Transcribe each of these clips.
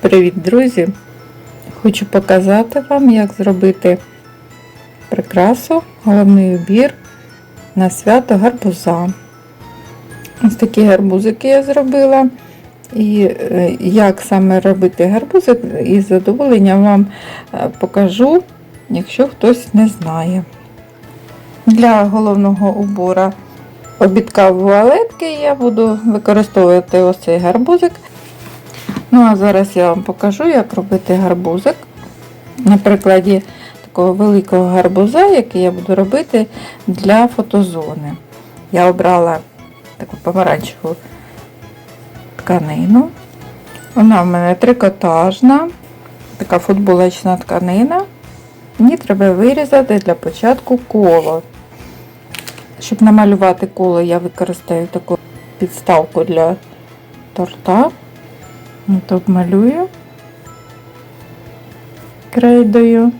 Привіт, друзі! Хочу показати вам, як зробити прикрасу, головний убір на свято гарбуза. Ось такі гарбузики я зробила. І е, як саме робити гарбузик, із задоволенням вам е, покажу, якщо хтось не знає. Для головного убора обідка вуалетки я буду використовувати ось цей гарбузик. Ну, а зараз я вам покажу, як робити гарбузик. На прикладі такого великого гарбуза, який я буду робити для фотозони. Я обрала таку помаранчеву тканину. Вона в мене трикотажна, така футболочна тканина. Мені треба вирізати для початку коло. Щоб намалювати коло, я використаю таку підставку для торта. От обмалюю крейдою,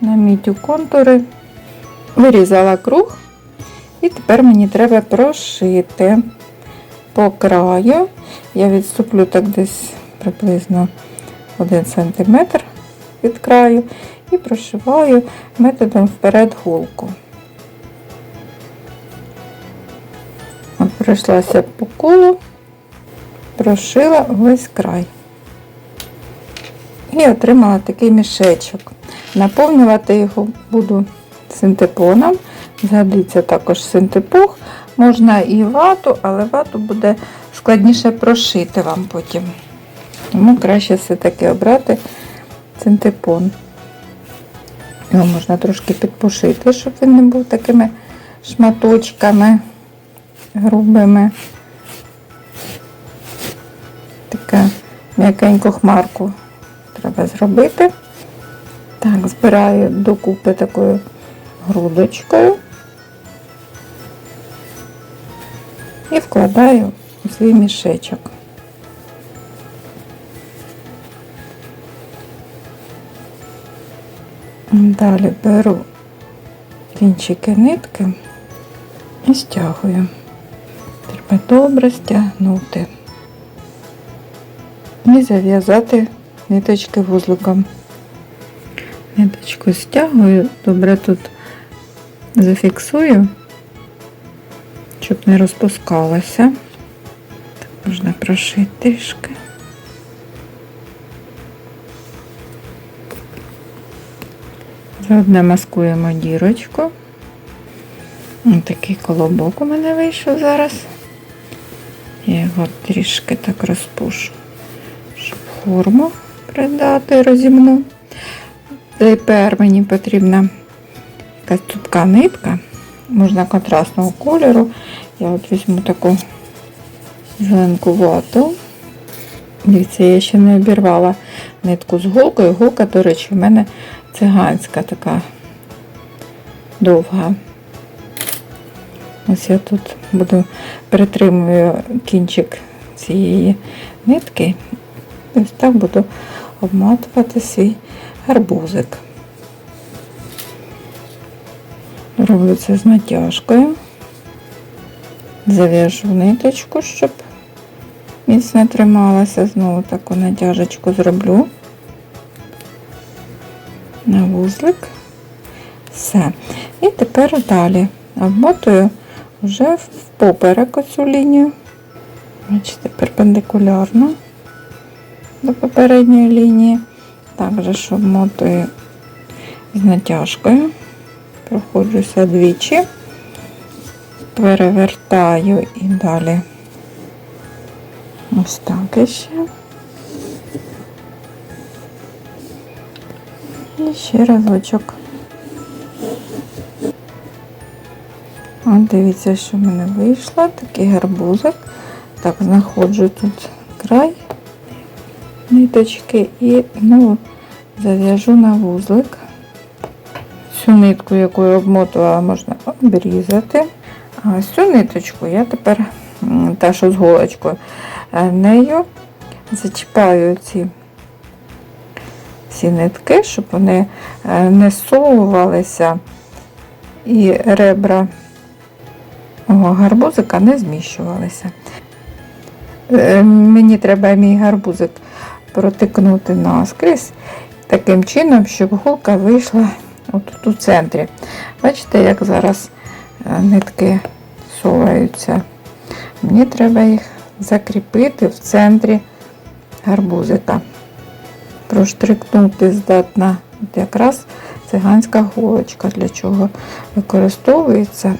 намітю контури, вирізала круг, і тепер мені треба прошити. По краю. Я відступлю так десь приблизно 1 см від краю. І прошиваю методом вперед голку. Пройшлася по колу прошила весь край. І отримала такий мішечок. Наповнювати його буду синтепоном. Згадується також синтепух. Можна і вату, але вату буде складніше прошити вам потім. Тому краще все-таки обрати синтепон. Його можна трошки підпушити, щоб він не був такими шматочками грубими м'якеньку хмарку треба зробити. Так, збираю докупи такою грудочкою і вкладаю у свій мішечок. Далі беру кінчики нитки і стягую. Треба добре стягнути і зав'язати ниточки вузликом. Ниточку стягую, добре тут зафіксую, щоб не розпускалося. Так можна прошити трішки. Заодно маскуємо дірочку. Ось такий колобок у мене вийшов зараз. Я його трішки так розпушу форму придати розімну. Тепер мені потрібна якась цупка нитка, можна контрастного кольору. Я от візьму таку зеленкувату. Дивіться, я ще не обірвала нитку з голкою. Голка, до речі, в мене циганська така довга. Ось я тут буду притримую кінчик цієї нитки Ось так буду обматувати свій гарбузик. Роблю це з натяжкою. Зав'яжу ниточку, щоб міцно трималася. Знову таку натяжечку зроблю на вузлик. Все. І тепер далі обмотую вже в поперек оцю лінію. Бачите, перпендикулярно до попередньої лінії. Також обмотую з натяжкою, проходжуся двічі, перевертаю і далі ось так іще. І ще разочок. От дивіться, що в мене вийшло, такий гарбузик. Так, знаходжу тут край ниточки і ну, зав'яжу на вузлик. Цю нитку, яку я обмотувала, можна обрізати. А ось цю ниточку я тепер, та що з голочкою, е, нею зачіпаю ці ці нитки, щоб вони е, не совувалися і ребра гарбузика не зміщувалися. Е, мені треба мій гарбузик протикнути наскрізь, таким чином, щоб голка вийшла отут у центрі. Бачите, як зараз е, нитки соваються. Мені треба їх закріпити в центрі гарбузика. Проштрикнути здатна от якраз циганська голочка, для чого використовується.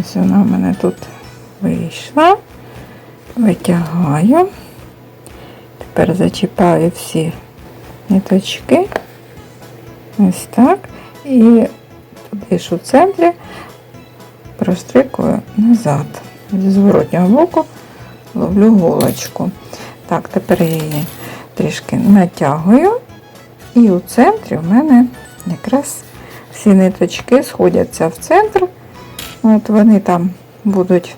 Ось вона в мене тут вийшла. Витягаю. Тепер зачіпаю всі ниточки. Ось так. І туди ж у центрі прострикую назад. Зі зворотнього боку ловлю голочку. Так, тепер я її трішки натягую. І у центрі в мене якраз всі ниточки сходяться в центр. От вони там будуть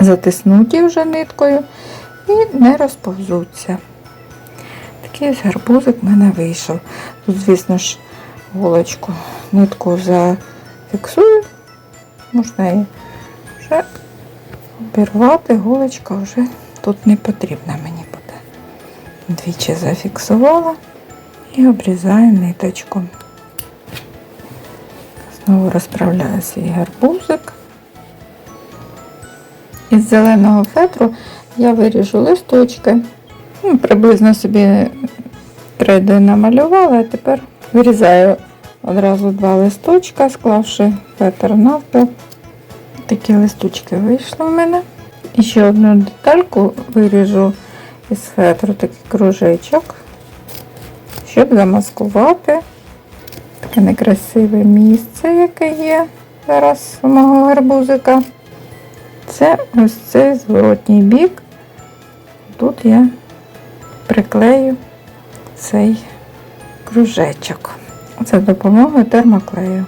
затиснуті вже ниткою і не розповзуться. Такий ось гарбузик в мене вийшов. Тут, звісно ж, голочку, нитку зафіксую. Можна її вже обірвати, голочка вже тут не потрібна мені буде. Двічі зафіксувала і обрізаю ниточку. Знову розправляю свій гарбузик. Із зеленого фетру я виріжу листочки. Ну, приблизно собі крейдою намалювала, а тепер вирізаю одразу два листочка, склавши фетр навпіл. Такі листочки вийшли в мене. І ще одну детальку виріжу із фетру, такий кружечок, щоб замаскувати таке некрасиве місце, яке є зараз у мого гарбузика. Це ось цей зворотній бік. Тут я приклею цей кружечок. Це допомогою термоклею.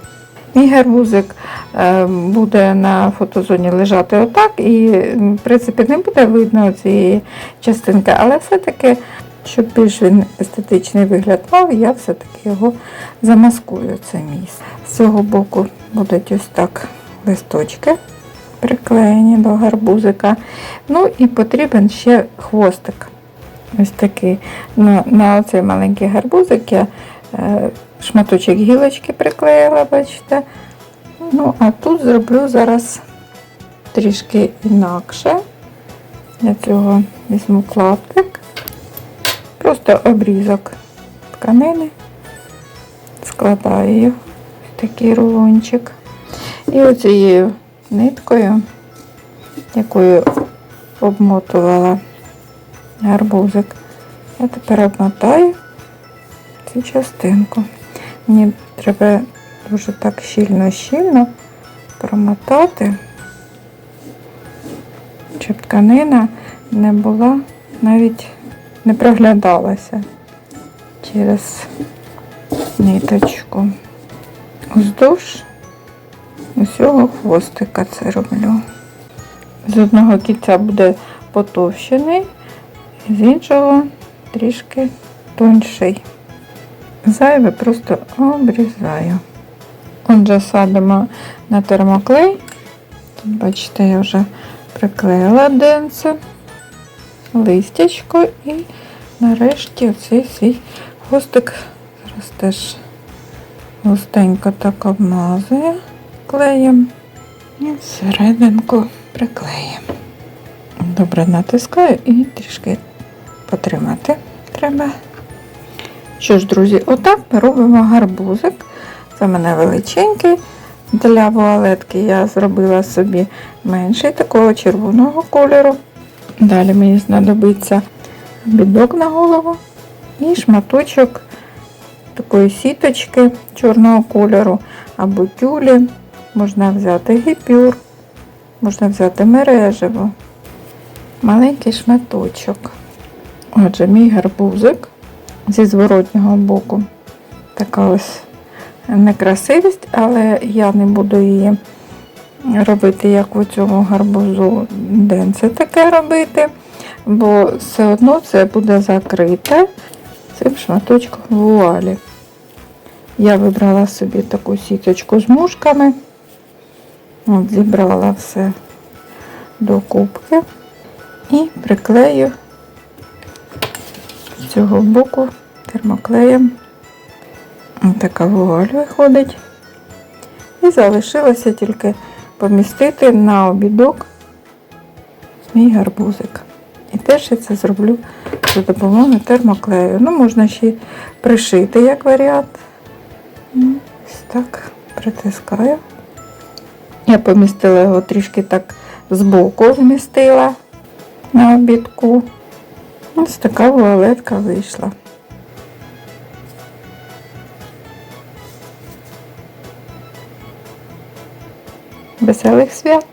Мій гарбузик е, буде на фотозоні лежати отак, і, в принципі, не буде видно цієї частинки, але все-таки, щоб більш він естетичний вигляд мав, я все-таки його замаскую це місце. З цього боку будуть ось так листочки приклеєні до гарбузика. Ну і потрібен ще хвостик. Ось такий. На, на цей маленький гарбузик я е, шматочок гілочки приклеїла, бачите. Ну, а тут зроблю зараз трішки інакше. Для цього візьму клаптик, просто обрізок тканини, складаю його в такий рулончик. І оцією ниткою, якою обмотувала гарбузик, я тепер обмотаю цю частинку. Мені треба дуже так щільно-щільно промотати, щоб тканина не була, навіть не проглядалася через ниточку. Уздовж усього хвостика це роблю. З одного кінця буде потовщений, з іншого трішки тонший. Зайве просто обрізаю. Отже, садимо на термоклей. Тут, бачите, я вже приклеїла денце, листячко і нарешті оцей свій хвостик зараз теж густенько так обмазую клеєм і всерединку приклеїмо. Добре натискаю і трішки потримати треба. Що ж, друзі, отак ми робимо гарбузик. Це мене величенький. Для вуалетки я зробила собі менший такого червоного кольору. Далі мені знадобиться бідок на голову і шматочок такої сіточки чорного кольору або тюлі. Можна взяти гіпюр, можна взяти мережево, маленький шматочок. Отже, мій гарбузик зі зворотнього боку. Така ось некрасивість, але я не буду її робити, як у цьому гарбузу денце таке робити, бо все одно це буде закрите цим шматочком вуалі. Я вибрала собі таку сіточку з мушками. От, зібрала все до кубки і приклею з цього боку термоклеєм. Ось така вуаль виходить. І залишилося тільки помістити на обідок мій гарбузик. І теж я це зроблю за допомогою термоклею. Ну, можна ще й пришити як варіант. Ось так притискаю. Я помістила його трішки так збоку вмістила на обідку. Ось така вуалетка вийшла. Веселих свят!